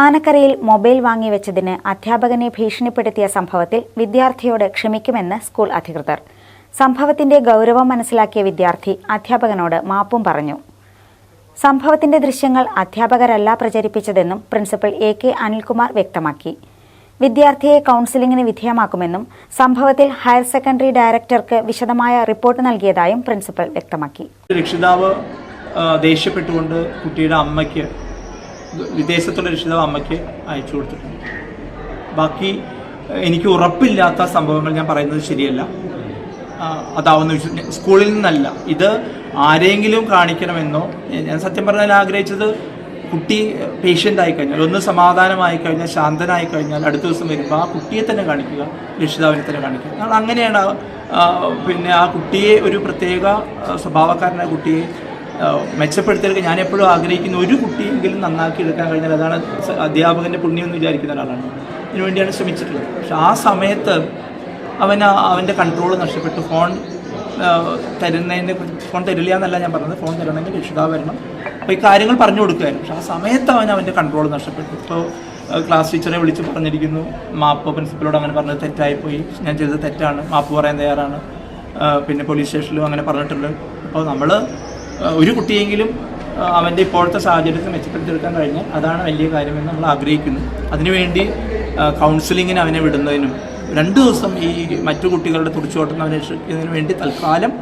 ആനക്കരയിൽ mobile വാങ്ങിവെച്ചതിന് അധ്യാപകനെ ഭീഷണിപ്പെടുത്തിയ സംഭവത്തിൽ വിദ്യാർത്ഥിയോട് ക്ഷമിക്കുമെന്ന് school അധികൃതർ. സംഭവത്തിന്റെ ഗൗരവം മനസ്സിലാക്കിയ വിദ്യാർത്ഥി അധ്യാപകനോട് മാപ്പും പറഞ്ഞു. സംഭവത്തിന്റെ ദൃശ്യങ്ങൾ അധ്യാപകരല്ല പ്രചരിപ്പിച്ചതെന്നും പ്രിൻസിപ്പൽ എ കെ അനിൽകുമാർ വ്യക്തമാക്കി. വിദ്യാർത്ഥിയെ കൌൺസിലിംഗിന് വിധേയമാക്കുമെന്നും സംഭവത്തിൽ ഹയർ സെക്കൻഡറി ഡയറക്ടർക്ക് വിശദമായ റിപ്പോർട്ട് നൽകിയതായും പ്രിൻസിപ്പൽ വ്യക്തമാക്കി. രക്ഷിതാവ് ദേഷ്യപ്പെട്ടുകൊണ്ട് കുട്ടിയുടെ അമ്മയ്ക്ക് വിദേശത്തുള്ള രക്ഷിതാവ് അമ്മയ്ക്ക് അയച്ചു കൊടുത്തിട്ടുണ്ട്. ബാക്കി എനിക്ക് ഉറപ്പില്ലാത്ത സംഭവങ്ങൾ ഞാൻ പറയുന്നത് ശരിയല്ല. അതാവുന്ന സ്കൂളിൽ നിന്നല്ല. ഇത് ആരെങ്കിലും കാണിക്കണമെന്നോ ഞാൻ സത്യം പറഞ്ഞാൽ ആഗ്രഹിച്ചത് കുട്ടി പേഷ്യന്റ് ആയി കഴിഞ്ഞാൽ ഒന്ന് സമാധാനമായി കഴിഞ്ഞാൽ ശാന്തനായി കഴിഞ്ഞാൽ അടുത്ത ദിവസം വരുമ്പോൾ ആ കുട്ടിയെ തന്നെ കാണിക്കുക രക്ഷിതാവിനെ തന്നെ കാണിക്കുക. ഞങ്ങൾ അങ്ങനെയാണ് പിന്നെ ആ കുട്ടിയെ ഒരു പ്രത്യേക സ്വഭാവക്കാരനായ കുട്ടിയെ മെച്ചപ്പെടുത്തിയെടുക്കാൻ ഞാൻ എപ്പോഴും ആഗ്രഹിക്കുന്ന ഒരു കുട്ടിയെങ്കിലും നന്നാക്കി എടുക്കാൻ കഴിഞ്ഞാൽ അതാണ് അധ്യാപകന്റെ പുണ്യം എന്ന് വിചാരിക്കുന്ന ഒരാളാണ്. ഇതിനു വേണ്ടിയാണ് ശ്രമിച്ചിട്ടുള്ളത്. പക്ഷെ ആ സമയത്ത് അവൻ അവന്റെ കൺട്രോൾ നഷ്ടപ്പെട്ടു. ഫോൺ തരുന്നതിന്റെ ഫോൺ തരില്ല എന്നല്ല ഞാൻ പറഞ്ഞത്. ഫോൺ തരണമെങ്കിൽ രക്ഷിതാവ് വരണം. അപ്പോൾ ഈ കാര്യങ്ങൾ പറഞ്ഞു കൊടുക്കുകയായിരുന്നു പക്ഷെ ആ സമയത്ത് അവൻ അവന്റെ കൺട്രോൾ നഷ്ടപ്പെട്ടു. ഇപ്പോൾ ക്ലാസ് ടീച്ചറെ വിളിച്ച് പറഞ്ഞിരിക്കുന്നു. മാപ്പ് പ്രിൻസിപ്പലോട് അങ്ങനെ പറഞ്ഞത് തെറ്റായിപ്പോയി. ഞാൻ ചെയ്തത് തെറ്റാണ്. മാപ്പ് പറയാൻ തയ്യാറാണ്. പിന്നെ പോലീസ് സ്റ്റേഷനിലും അങ്ങനെ പറഞ്ഞിട്ടുണ്ട്. അപ്പോൾ നമ്മൾ ഒരു കുട്ടിയെങ്കിലും അവന്റെ ഇപ്പോഴത്തെ സാഹചര്യത്തിൽ മെച്ചപ്പെടുത്തിയെടുക്കാൻ കഴിഞ്ഞാൽ അതാണ് വലിയ കാര്യമെന്ന് നമ്മൾ ആഗ്രഹിക്കുന്നു. അതിനുവേണ്ടി കൗൺസിലിങ്ങിന് അവനെ വിടുന്നതിനും രണ്ട് ദിവസം ഈ മറ്റു കുട്ടികളുടെ തുടിച്ചോട്ടം അവനെ വേണ്ടി തൽക്കാലം